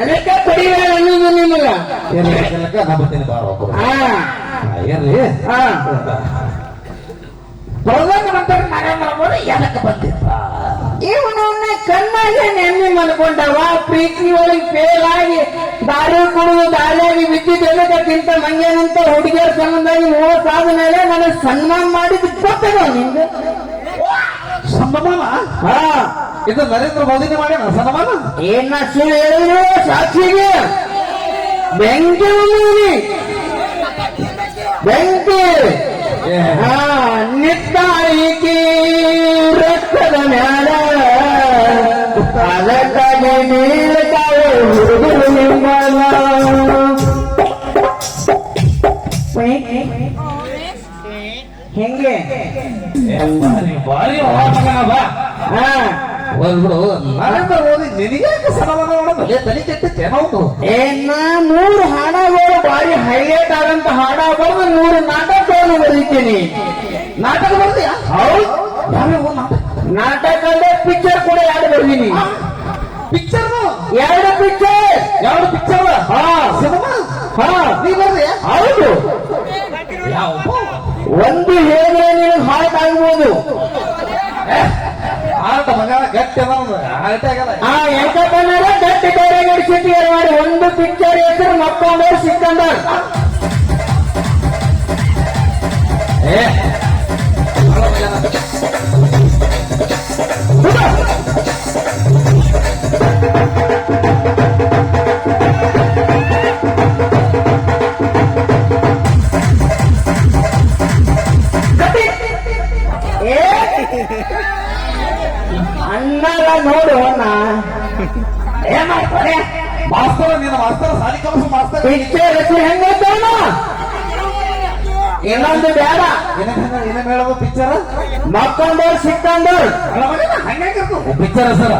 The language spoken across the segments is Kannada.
ಅದಕ್ಕೆ ಪಡಿಬೇಡ ಅನ್ನೋದು ನಿಮಗ. ಇರ್ಲಿ ಕೆಲಕ ನಾ ಬರ್ತೀನಿ ಬಾರ ಇರ್ಲಿ. ಹಾ. ಪ್ರಧಾನಮಂತ್ರಿ ನರೇಂದ್ರ ಮೋದಿ ಎದಕ್ಕೆ ಬಂದಿದ್ದ? ಇವನನ್ನ ಕಣ್ಣಾಗೆ ನೆಮ್ಮಿ ಮಲ್ಕೊಂಡವ ಪ್ರೀತಿ ಒಳಗೆ ಫೇಲ್ ಆಗಿ ದಾರಿ ಕುಡಿದು ದಾರಿಯಾಗಿ ತಿಂತ ಮಂಗೇನಂತ ಹುಡುಗಿಯರ ಸಂಬಂಧ ಮೂವತ್ತಾದ ಮೇಲೆ ನನಗೆ ಸನ್ಮಾನ ಮಾಡಿದ್ದು ಗೊತ್ತದ ನಿಂಗೆ? ಸನ್ಮಾನ ಹಾ. ಇದು ನರೇಂದ್ರ ಮೋದಿನೇ ಮಾಡ್ಯಾನ ಸನ್ಮಾನ ಏನ ಸುಳ್ಳು ಹೇಳಿದ್ರು ಸಾಕ್ಷಿಗೆ? ಬೆಂಕಿ. ಬೆಂಕಿ. ಹಾ ನಿತ್ತಾಯಿಕಿ ರಕ್ತದ ಮ್ಯಾಲ. ಅದಕ್ಕಾಗಿ ನೀಡ್ತಾವೆ ಹುಡುಗರು ನಿಮ್ಮಲ್ಲ ಹೆಂಗೆ? ಬಾರಿ ನರೇಂದ್ರ ಮೋದಿ ಮಾಡೋದು? ತಲೆ? ಏನ ಮೂರು ಹಾಡಗಳು ಬಾರಿ ಹೈಲೈಟ್ ಆದಂತ ಹಾಡ ಬರೆದು ನೂರು ನಾಟಕವನ್ನು ಬರೀತೀನಿ. ನಾಟಕ ಬರ್ತೀಯಾ ಹೌದು. ಯಾವ್ಯಾವ ನಾಟಕ ಅಂದ್ರೆ ಪಿಕ್ಚರ್ ಕೂಡ ಎರಡು ಬರ್ತೀನಿ ಪಿಕ್ಚರ್ ಎರಡು ಪಿಕ್ಚರ್ ಎರಡು ಪಿಕ್ಚರ್ ಹಾ. ಸಿನಿಮಾ? ಹಾ. ನೀ ಬರ್ತೀಯಾ ಹೌದು. ಯಾವ ಒಂದು ಹೇಳಿದ್ರೆ ನಿನಗೆ ಹಾರ್ಟ್ ಆಗ್ಬೋದು. ಆ ಗಟ್ಟಿ ಬೇರೆ ಸಿಟಿ ಮಾಡಿ ಒಂದು ಪಿಕ್ಚರ್ ಹೆಸರು ಮಕ್ಕಳು ಸಿಕ್ಕಂದರ್ ಏನ್ ಮಾಡ್ತಾರೆ ಮಾಸ್ತರ್ ನಿನ್ನ ಮಾಸ್ತರ್ ಸಾಲಿ ಕಲಸು ಮಾಸ್ತರ್. ಪಿಕ್ಚರ್ ಹೆಸರು ಹೆಂಗೈತಣ್ಣ ಇನ್ನೊಂದು ಬೇಡ. ಏನೇನ್ ಹೇಳೋದು ಪಿಕ್ಚರ್ ಮಕ್ಕಂದರ್ ಸಿಕ್ಕಂದರ್ ಹಂಗಾಗಿರ್ತದೆ ಪಿಕ್ಚರ್ ಸರ್.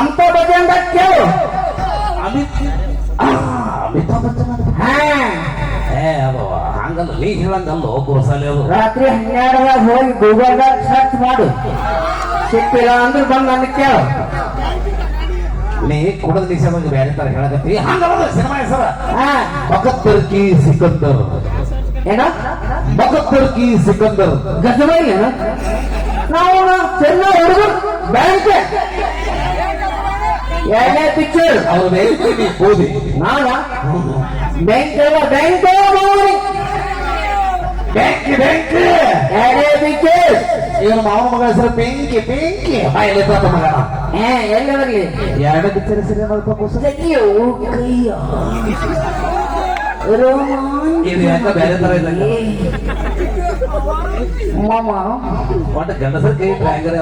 ಅಂತ ಬಗ್ಗೆ ಅಂತ ಕೇಳು. ಅಮಿತ್ ಆ, ಅಮಿತಾಬ್ ಬಚ್ಚನ್ ಹಂಗಲ್ಲ ನೀ ಹೇಳಂಗಲ್ಲ ಗೋಸಾಲಿ ಅದು. ರಾತ್ರಿ ಹನ್ನೆರಡದಾಗ ಹೋಗಿ ಗೂಗಲ್ದಾಗ ಸರ್ಚ್ ಮಾಡು. ಸಿಕ್ಕಿಲ್ಲ ಅಂದ್ರೆ ಬಂದು ನನಗೆ ಕೇಳು. ನೀ ಕುಡದ ನಿಷೇಧ ಬೇರೆ ತರ ಹೇಳಕತ್ತಿ. ಹಂಗಲ್ಲ ಸಿನಿಮಾ ಹೆಸರ. ಬಕತ್ತರ್ ಕಿ ಸಿಕಂದರ್. ಏನ? ಬಕತ್ತರ್ ಕಿ ಸಿಕಂದರ್. ಗಜಬಾಯಿ ಏನ? ನಾವು ಚೆನ್ನ ಹುಡುಗರು ಬ್ಯಾಂಕ್ ಎರಡನೇ ಪಿಕ್ಚರ್ ಅವ್ರ ಹೇಳ್ತೀನಿ ಓದಿ ನಾನ? ಬ್ಯಾಂಕ್ ಅಲ್ಲ ಬ್ಯಾಂಕ್ ಬೆಂಕಿ ಬೆಂಕಿ. ಎರಡನೇ ಪಿಕ್ಚರ್ ಇವನ ಮಾವನ ಮಗ ಹೆಸರು ಬೆಂಕಿ ಬೆಂಕಿ ಬಾಯಲ್ಲಿ ತಾತ ಮಗನ ಹಾ ಎಲ್ಲಿ ಬರಲಿ ಎರಡು ಪಿಕ್ಚರ್ ಹೆಸರು ಏನಪ್ಪ ಅಯ್ಯೋ ಕೈಯ ಇದು ಯಾಕ ಬೇರೆ ತರ ಇದ್ದಂಗ ಮಾಮ ಒಟ್ಟು ಗಂಡಸರ ಕೈ ಟ್ರ್ಯಾಂಗರ್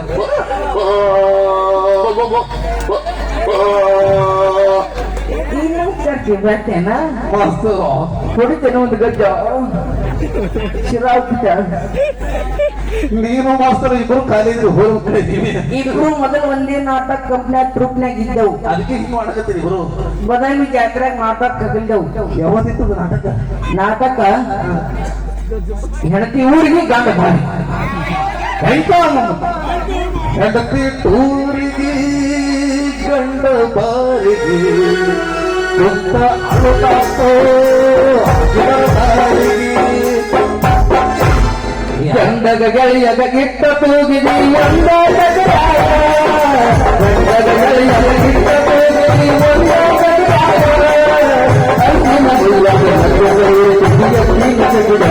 ಇನ್ನೊಂದು ಸರ್ತಿ ಬರ್ತೇನ ಮಸ್ತ್ ಹೊಡಿತೇನೆ ಒಂದು ಗಜ್ಜ ಶಿರಾಪಿತ ನೀನು ಮಾಸ್ತರ್ ಇಬ್ರು ಕಾಲೇಜ್ ಹೋಗ್ತೀವಿ ಇಬ್ರು ಮೊದಲು ಒಂದೇ ನಾಟಕ ಕಂಪ್ನ್ಯಾಗ ಟ್ರೂಪ್ನ್ಯಾಗ ಇದ್ದವು ಅದಕ್ಕೆ ಹಿಂಗ್ ಮಾಡಕತ್ತೀರಿ ಇಬ್ರು? ಬದಾಮಿ ಜಾತ್ರೆಗ್ ನಾಟಕ ಕಲಿದವು. ಯಾವತ್ತಿತ್ತು ನಾಟಕ? ನಾಟಕ? ಹೆಂಡತಿ ಊರಿಗೆ ಗಂಡ ಬಾರಿ ಹೆಂಡತಿ ಊರಿಗೆ ಗಂಡ ಬಾರಿಗೆ ಅಳುತ್ತಾತೋ ಗಂಡಗ ಗೆಳೆಯಗ ಗಿಟ್ಟ ತೂಗಿದಿ ಒಂದಾದ ಗಂಡಗ ಗೆಳೆಯಗ ಗಿಟ್ಟ ತೂಗಿದಿ ಒಂದಾದ ಅಂತಿಮ ಗುರಿಯಾಗ ನಗುತ್ತಲೇ ಕುದಿಯ ಪ್ರೀತಿ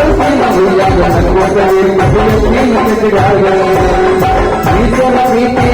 ಅಂತಿಮ ಗುರಿಯಾಗ ನಗುತ್ತಲೇ ಕುದಿಯ ಪ್ರೀತಿ ಈಶ್ವರ ಪ್ರೀತಿ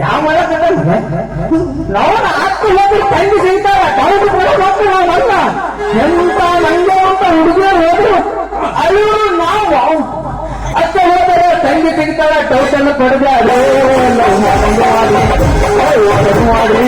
ಯಾವ ನಾವನ್ನ ಹತ್ತು ಹೋಗಿ ತಂಗಿ ಸಿಗ್ತಾರ ಕಳೆದು ಕೂಡ ಹೋಗ್ತೀವಿ ನಾವು ಅಲ್ಲ ಎಂತ ನಂಗೆ ಅಂತ ಹುಡುಗಿಯರು ಹೋದ್ರು ಅಲ್ಲಿವರು ನಾವು ಎಲ್ಲಿ ಸಿಗ್ತಾಳ ಟೌಟನ್ನು ಕೊಡದೆ ಅದೇ love ಮಾಡಂಗೆ ಮಾಡಿ,